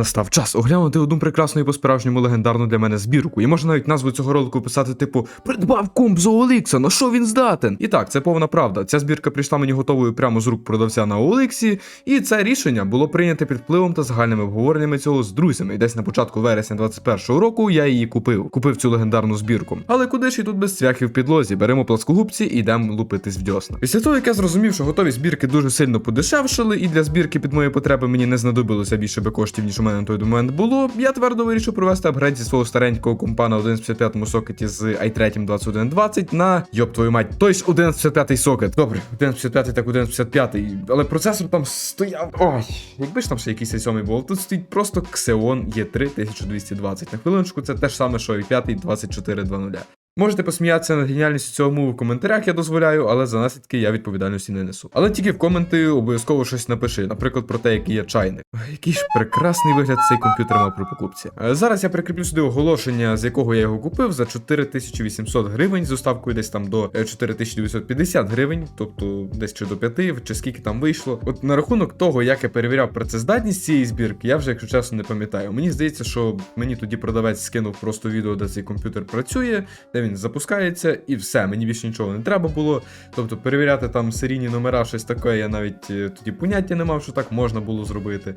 Настав час оглянути одну прекрасну і по-справжньому легендарну для мене збірку. І можна навіть назву цього ролику писати, типу Придбав комп з Олікса, на що він здатен? І так, це повна правда. Ця збірка прийшла мені готовою прямо з рук продавця на Оліксі, і це рішення було прийнято під впливом та загальними обговореннями цього з друзями. І десь на початку вересня 21-го року я її купив. Купив цю легендарну збірку. Але куди ж і тут без цвяхів в підлозі? Беремо пласкогубці і йдемо лупитись в дьосна. Після того, як я зрозумів, що готові збірки дуже сильно подешевшили, і для збірки під мої потреби мені не знадобилося більше би коштів, ніж у мене на той момент було. Я твердо вирішив провести апгрейд зі свого старенького компа на 1.55 сокеті з i3 2120 на йоп твою мать, той ж 1.55 сокет. Добре, 1.55 так 1.55, але процесор там стояв. Ой, якби ж там ще якийсь i7 був, тут стоїть просто Xeon E3 1220. На хвилиночку це те ж саме, що і 5 2420. Можете посміятися над геніальністю цього мову в коментарях, я дозволяю, але за наслідки я відповідальності не несу. Але тільки в коменти обов'язково щось напиши, наприклад, про те, який є чайник. Який ж прекрасний вигляд цей комп'ютер мав при покупці. Е, Зараз я прикріплю сюди оголошення, з якого я його купив за 4800 гривень, з доставкою десь там до е, 4950 гривень, тобто десь чи до 5, чи скільки там вийшло. От на рахунок того, як я перевіряв працездатність цієї збірки, я вже, якщо чесно, не пам'ятаю. Мені здається, що мені тоді продавець скинув просто відео, де цей комп'ютер працює, де він запускається, і все, мені більше нічого не треба було. Тобто перевіряти там серійні номера, щось таке, я навіть е, тоді поняття не мав, що так можна було зробити.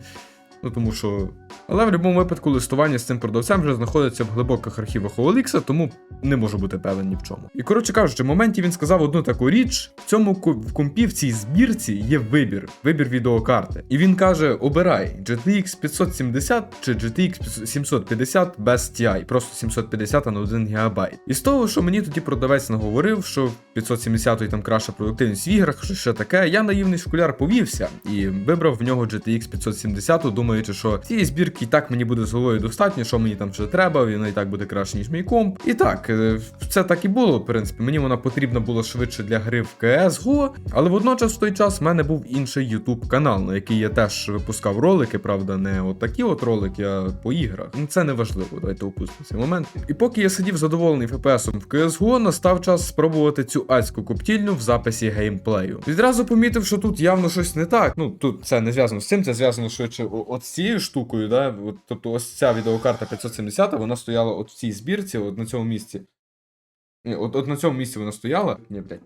Ну тому що. Але в будь-якому випадку листування з цим продавцем вже знаходиться в глибоких архівах OLX, тому не можу бути певен ні в чому. І коротше кажучи, в моменті він сказав одну таку річ: в цьому в компі в цій збірці є вибір, вибір відеокарти. І він каже: обирай GTX 570 чи GTX 750 без TI, просто 750 на 1 ГБ. І з того, що мені тоді продавець наговорив, що 570 там краща продуктивність в іграх, що ще таке, я наївний школяр повівся і вибрав в нього GTX 570, думаючи, що цієї збірки і так мені буде з головою достатньо, що мені там ще треба, він і так буде краще, ніж мій комп. І так, е, це так і було, в принципі. Мені вона потрібна була швидше для гри в CSGO, але водночас в той час в мене був інший YouTube канал, на який я теж випускав ролики, правда, не от такі от ролики, а по іграх. Ну це не важливо, давайте опустимо цей момент. І поки я сидів задоволений FPS в CSGO, настав час спробувати цю адську коптільню в записі геймплею. Відразу помітив, що тут явно щось не так. Ну тут це не зв'язано з цим, це зв'язано швидше о- от з цією штукою, да? От, тобто ось ця відеокарта 570, вона стояла от в цій збірці, от на цьому місці. От, от на цьому місці вона стояла. Ні, блядь.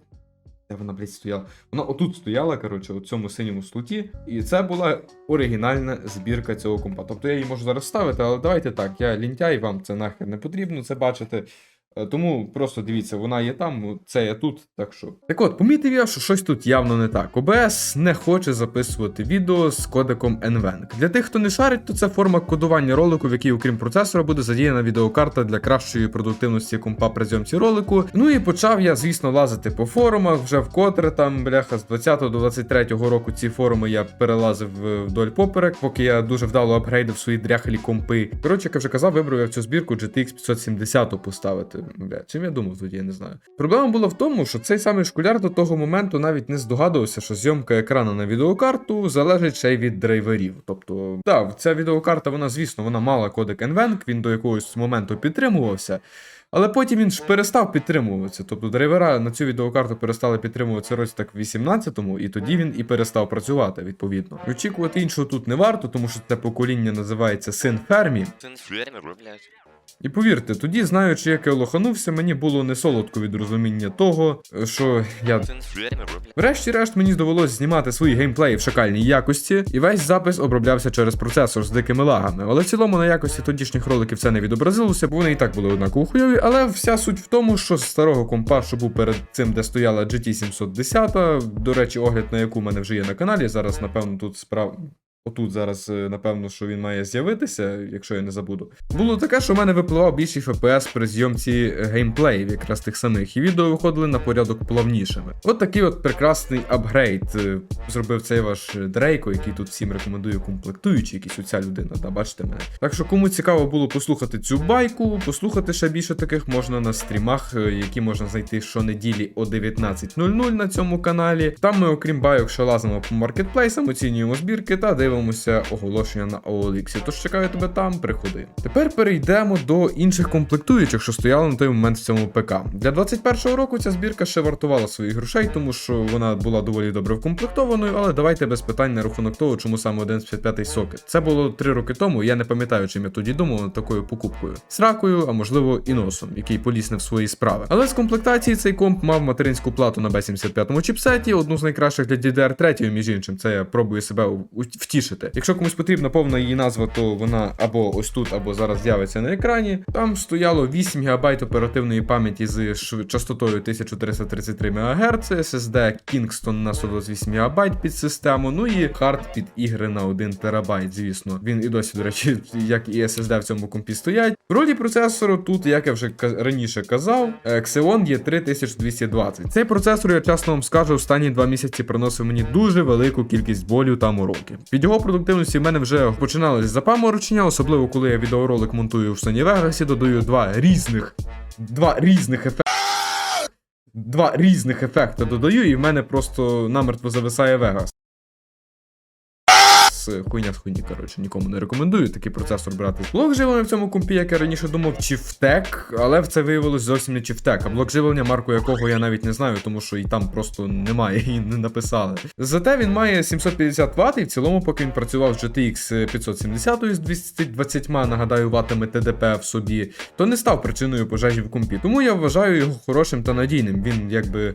Де вона, блядь, стояла? Вона отут стояла, коротше, у цьому синьому слоті. І це була оригінальна збірка цього компа. Тобто я її можу зараз ставити, але давайте так, я лінтяй, вам це нахер не потрібно це бачити. Е, Тому просто дивіться, вона є там, це є тут, так що. Так от, помітив я, що щось тут явно не так. OBS не хоче записувати відео з кодеком NVENC. Для тих, хто не шарить, то це форма кодування ролику, в якій, окрім процесора, буде задіяна відеокарта для кращої продуктивності компа при зйомці ролику. Ну і почав я, звісно, лазити по форумах, вже вкотре там, бляха, з 20 до 23 року ці форуми я перелазив е, вдоль поперек, поки я дуже вдало апгрейдив свої дряхлі компи. Коротше, як я вже казав, вибрав я в цю збірку GTX 570 поставити. Бля, чим я думав тоді, я не знаю. Проблема була в тому, що цей самий школяр до того моменту навіть не здогадувався, що зйомка екрану на відеокарту залежить ще й від драйверів. Тобто, так, ця відеокарта, вона, звісно, вона мала кодек NVENC, він до якогось моменту підтримувався. Але потім він ж перестав підтримуватися. Тобто драйвера на цю відеокарту перестали підтримуватися році так в 18-му, і тоді він і перестав працювати, відповідно. Очікувати іншого тут не варто, тому що це покоління називається син фермі. Сын фермер, вы, блядь. І повірте, тоді, знаючи, як я лоханувся, мені було не солодко від розуміння того, що я. Врешті-решт мені довелось знімати свої геймплеї в шакальній якості, і весь запис оброблявся через процесор з дикими лагами. Але в цілому на якості тодішніх роликів це не відобразилося, бо вони і так були однаково хуйові. Але вся суть в тому, що з старого компа, що був перед цим, де стояла GT 710, до речі, огляд на яку в мене вже є на каналі. Зараз, напевно, тут справ. Отут зараз, е, напевно, що він має з'явитися, якщо я не забуду. Було таке, що в мене випливав більший FPS при зйомці геймплеїв, якраз тих самих, і відео виходили на порядок плавнішими. От такий от прекрасний апгрейд е, зробив цей ваш Дрейко, який тут всім рекомендує комплектуючий, якийсь оця людина, да, бачите мене. Так що кому цікаво було послухати цю байку, послухати ще більше таких можна на стрімах, е, які можна знайти щонеділі о 19.00 на цьому каналі. Там ми, окрім байок, ще лазимо по маркетплейсам, оцінюємо збірки та дивимося подивимося оголошення на OLX. Тож чекаю тебе там, приходи. Тепер перейдемо до інших комплектуючих, що стояли на той момент в цьому ПК. Для 21-го року ця збірка ще вартувала своїх грошей, тому що вона була доволі добре вкомплектованою, але давайте без питань на рахунок того, чому саме 1.55 сокет. Це було 3 роки тому. Я не пам'ятаю, чим я тоді думав над такою покупкою. Сракою, а можливо і носом, який поліз не в свої справи. Але з комплектації цей комп мав материнську плату на B75 чіпсеті, одну з найкращих для DDR3, між іншим. Це я пробую себе у- втішити. Якщо комусь потрібна повна її назва, то вона або ось тут, або зараз з'явиться на екрані. Там стояло 8 ГБ оперативної пам'яті з частотою 1333 МГц, SSD Kingston на 128 ГБ під систему, ну і хард під ігри на 1 ТБ, звісно. Він і досі, до речі, як і SSD в цьому компі стоять. В ролі процесору тут, як я вже раніше казав, Xeon є 3220. Цей процесор, я чесно вам скажу, останні два місяці приносив мені дуже велику кількість болю та мороки. Його продуктивності в мене вже починалось запаморочення, особливо коли я відеоролик монтую в Sony Vegas, додаю два різних, два різних ефекти. Два різних ефекти додаю, і в мене просто намертво зависає Vegas. С- Хуйня з хуйні, коротше, нікому не рекомендую такий процесор брати. Блок живлення в цьому компі, як я раніше думав, чифтек, але в це виявилось зовсім не чифтек, а блок живлення, марку якого я навіть не знаю, тому що і там просто немає, і не написали. Зате він має 750 Вт, і в цілому, поки він працював з GTX 570 з 220, нагадаю, ватами ТДП в собі, то не став причиною пожежі в компі. Тому я вважаю його хорошим та надійним. Він якби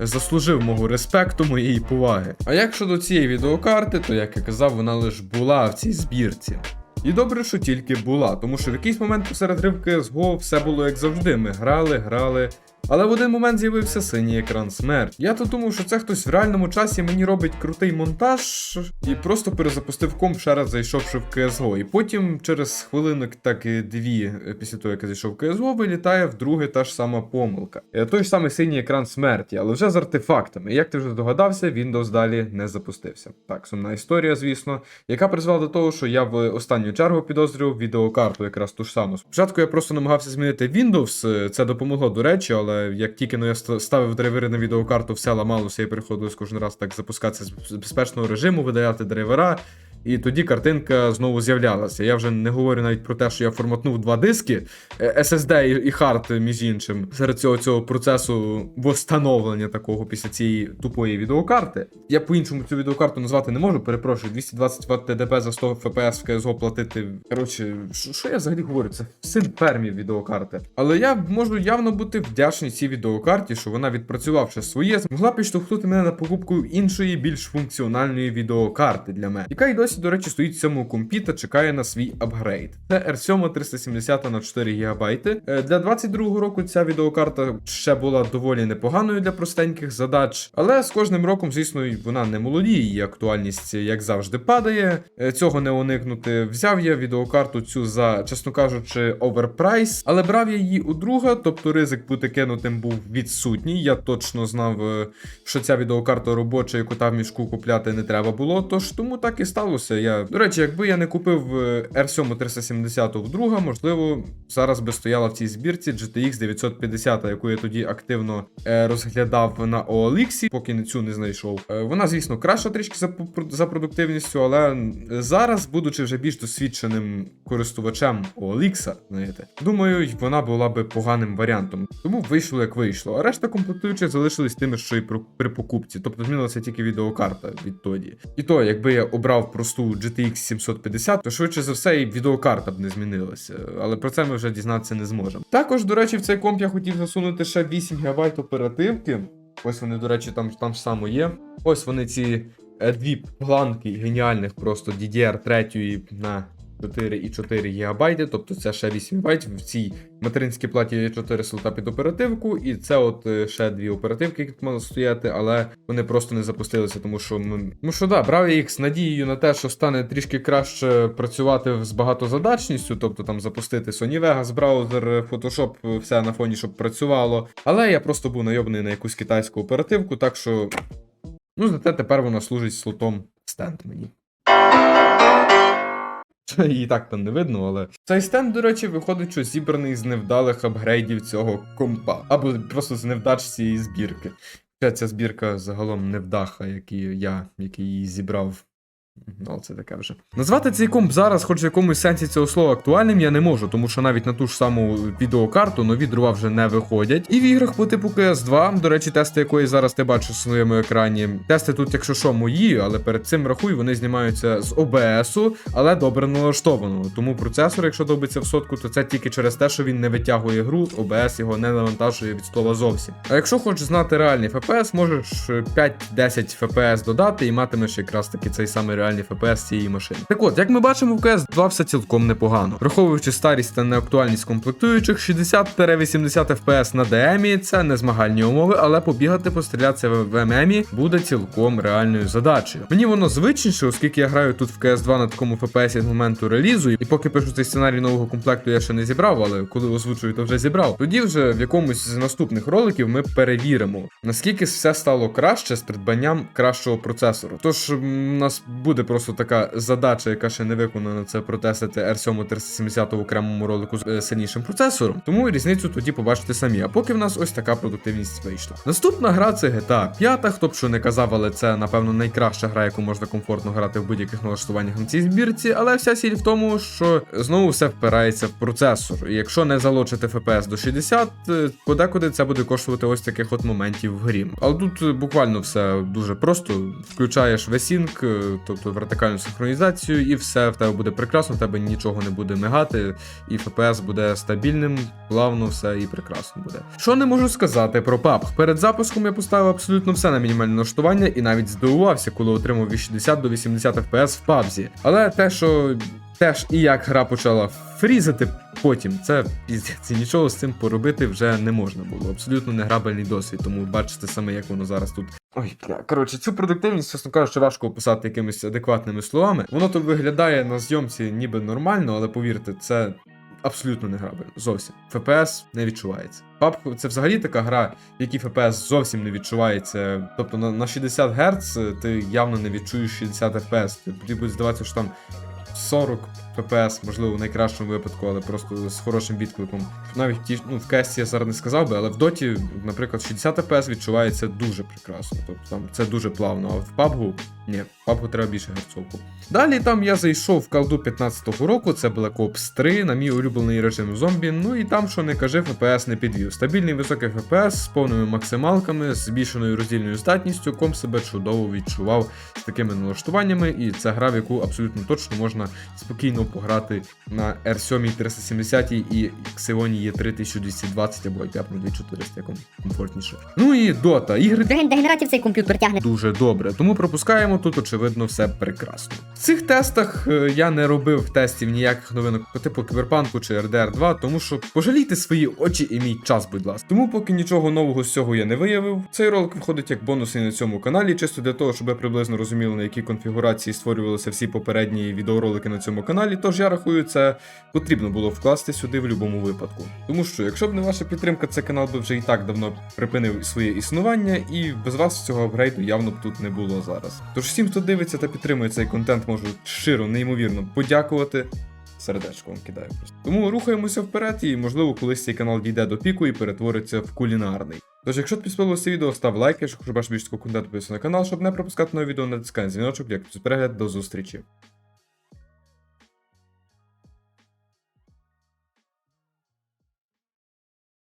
заслужив мого респекту, моєї поваги. А як щодо цієї відеокарти, то як я казав, вона лише була в цій збірці. І добре, що тільки була, тому що в якийсь момент посеред гри з Го все було як завжди. Ми грали, грали. Але в один момент з'явився синій екран смерть. Я то думав, що це хтось в реальному часі мені робить крутий монтаж і просто перезапустив комп, ще раз зайшовши в CSGO. І потім через хвилинок, так і дві, е, після того, як я зайшов в CSGO, вилітає вдруге та ж сама помилка. Е, Той ж самий синій екран смерті, але вже з артефактами. Як ти вже догадався, Windows далі не запустився. Так, сумна історія, звісно, яка призвела до того, що я в останню чергу підозрював відеокарту, якраз ту ж саму. Спочатку я просто намагався змінити Windows, е, це допомогло, до речі, але як тільки ну, я ста- ставив драйвери на відеокарту, все ламалося і приходилось кожен раз так запускатися з безпечного режиму, видаляти драйвера. І тоді картинка знову з'являлася. Я вже не говорю навіть про те, що я форматнув два диски е, SSD і, хард, між іншим, серед цього цього процесу восстановлення такого після цієї тупої відеокарти. Я по-іншому цю відеокарту назвати не можу. Перепрошую, 220 Вт ТДП за 100 FPS в CSGO платити. Коротше, що я взагалі говорю? Це син фермів відеокарти. Але я можу явно бути вдячний цій відеокарті, що вона, відпрацювавши своє, змогла підштовхнути мене на покупку іншої, більш функціональної відеокарти для мене, яка й досі, до речі, стоїть в цьому компі та чекає на свій апгрейд. Це R7 370 на 4 ГБ. Е, Для 22-го року ця відеокарта ще була доволі непоганою для простеньких задач, але з кожним роком, звісно, вона не молодіє, її актуальність, як завжди, падає. Е, Цього не уникнути. Взяв я відеокарту цю за, чесно кажучи, оверпрайс, але брав я її у друга, тобто ризик бути кинутим був відсутній. Я точно знав, е, що ця відеокарта робоча, яку там мішку купляти не треба було. Тож тому так і сталося. Я до речі, якби я не купив е, R7 370 вдруга, можливо, зараз би стояла в цій збірці GTX 950, яку я тоді активно е, розглядав на OLX, поки цю не знайшов. Е, вона, звісно, краща трішки за, за продуктивністю, але зараз, будучи вже більш досвідченим користувачем OLX, знаєте, думаю, вона була би поганим варіантом. Тому вийшло як вийшло. А решта комплектуючих залишились тими, що і при покупці. Тобто змінилася тільки відеокарта відтоді. І то, якби я обрав просту GTX 750, то швидше за все і відеокарта б не змінилася. Але про це ми вже дізнатися не зможемо. Також, до речі, в цей комп я хотів засунути ще 8 ГБ оперативки. Ось вони, до речі, там, там само є. Ось вони ці е, дві планки геніальних просто DDR3 на 4,4 ГБ, тобто це ще 8 ГБ. В цій материнській платі є 4 слота під оперативку, і це от е, ще дві оперативки, які мали стояти, але вони просто не запустилися, тому що ми. Ну що да, брав я їх з надією на те, що стане трішки краще працювати з багатозадачністю, тобто там запустити Sony Vegas, браузер, Photoshop, все на фоні, щоб працювало. Але я просто був найобаний на якусь китайську оперативку, так що. Ну, зате тепер вона служить слотом стенд мені. Її так там не видно, але. Цей стенд, до речі, виходить, що зібраний з невдалих апгрейдів цього компа. Або просто з невдач цієї збірки. Ця збірка загалом невдаха, який я, який її зібрав Ну, це таке вже. Назвати цей комп зараз, хоч в якомусь сенсі цього слова актуальним, я не можу, тому що навіть на ту ж саму відеокарту нові дрова вже не виходять. І в іграх по типу CS2, до речі, тести якої зараз ти бачиш на своєму екрані. Тести тут, якщо що, мої, але перед цим рахуй, вони знімаються з OBS, але добре налаштованого. Тому процесор, якщо добиться в сотку, то це тільки через те, що він не витягує гру, OBS його не навантажує від слова зовсім. А якщо хочеш знати реальний FPS, можеш е, 5-10 FPS додати і матимеш якраз таки цей самий реальний FPS цієї машини. Так от, як ми бачимо, в CS 2 все цілком непогано. Враховуючи старість та неактуальність комплектуючих, 60-80 FPS на DM це не змагальні умови, але побігати, пострілятися в ММі буде цілком реальною задачею. Мені воно звичніше, оскільки я граю тут в CS 2 на такому FPS з моменту релізу, і поки пишу цей сценарій нового комплекту, я ще не зібрав, але коли озвучую, то вже зібрав. Тоді вже в якомусь з наступних роликів ми перевіримо, наскільки все стало краще з придбанням кращого процесору. Тож у нас буде просто така задача, яка ще не виконана, це протестити R7 370 в окремому ролику з е, сильнішим процесором. Тому різницю тоді побачите самі. А поки в нас ось така продуктивність вийшла. Наступна гра це GTA 5. Хто б що не казав, але це напевно найкраща гра, яку можна комфортно грати в будь-яких налаштуваннях на цій збірці. Але вся сіль в тому, що знову все впирається в процесор. І якщо не залочити FPS до 60, е, подекуди це буде коштувати ось таких от моментів в грі. Але тут е, буквально все дуже просто. Включаєш VSync, е, тобто вертикальну синхронізацію, і все в тебе буде прекрасно, в тебе нічого не буде мигати, і FPS буде стабільним, плавно все і прекрасно буде. Що не можу сказати про PUBG? Перед запуском я поставив абсолютно все на мінімальне налаштування і навіть здивувався, коли отримав від 60 до 80 FPS в PUBG. Але те, що теж і як гра почала фрізати потім, це піздець, нічого з цим поробити вже не можна було. Абсолютно неграбельний досвід, тому бачите саме, як воно зараз тут. Ой, бля, коротше, цю продуктивність, чесно кажучи, важко описати якимись адекватними словами. Воно тут виглядає на зйомці ніби нормально, але повірте, це абсолютно не грабельно. Зовсім. FPS не відчувається. PUBG це взагалі така гра, в якій FPS зовсім не відчувається. Тобто на, на 60 Гц ти явно не відчуєш 60 FPS. Тобі буде здаватися, що там 40 FPS, можливо, в найкращому випадку, але просто з хорошим відкликом. Навіть ті, ну, в кесті я зараз не сказав би, але в доті, наприклад, 60 FPS відчувається дуже прекрасно. Тобто там це дуже плавно. А в PUBG ні, в PUBG треба більше герцовку. Далі там я зайшов в колду 15-го року, це Black Ops 3, на мій улюблений режим зомбі. Ну і там, що не кажи, FPS не підвів. Стабільний високий FPS з повними максималками, з збільшеною роздільною здатністю, ком себе чудово відчував з такими налаштуваннями, і це гра, в яку абсолютно точно можна спокійно пограти на R7 370 і Xeon E3 1220 або i5 2400, як комфортніше. Ну і Dota. Ігри дегенератів цей комп'ютер тягне. дуже добре, тому пропускаємо тут, очевидно, все прекрасно. В цих тестах е, я не робив тестів ніяких новинок по типу Кіберпанку чи RDR 2, тому що пожалійте свої очі і мій час, будь ласка. Тому поки нічого нового з цього я не виявив. Цей ролик виходить як бонусний на цьому каналі, чисто для того, щоб ви приблизно розуміли, на якій конфігурації створювалися всі попередні відеоролики на цьому каналі. Тож я рахую, це потрібно було вкласти сюди в будь-якому випадку. Тому що, якщо б не ваша підтримка, цей канал би вже і так давно припинив своє існування, і без вас цього апгрейду явно б тут не було зараз. Тож всім, хто дивиться та підтримує цей контент, можу щиро, неймовірно подякувати. Сердечко вам кидаю просто. Тому рухаємося вперед, і можливо, колись цей канал дійде до піку і перетвориться в кулінарний. Тож, якщо тобі сподобалося це відео, став лайк, якщо хочеш більше контенту, підписуйся на канал, щоб не пропускати нові відео, натискай на дзвіночок. За перегляд, до зустрічі.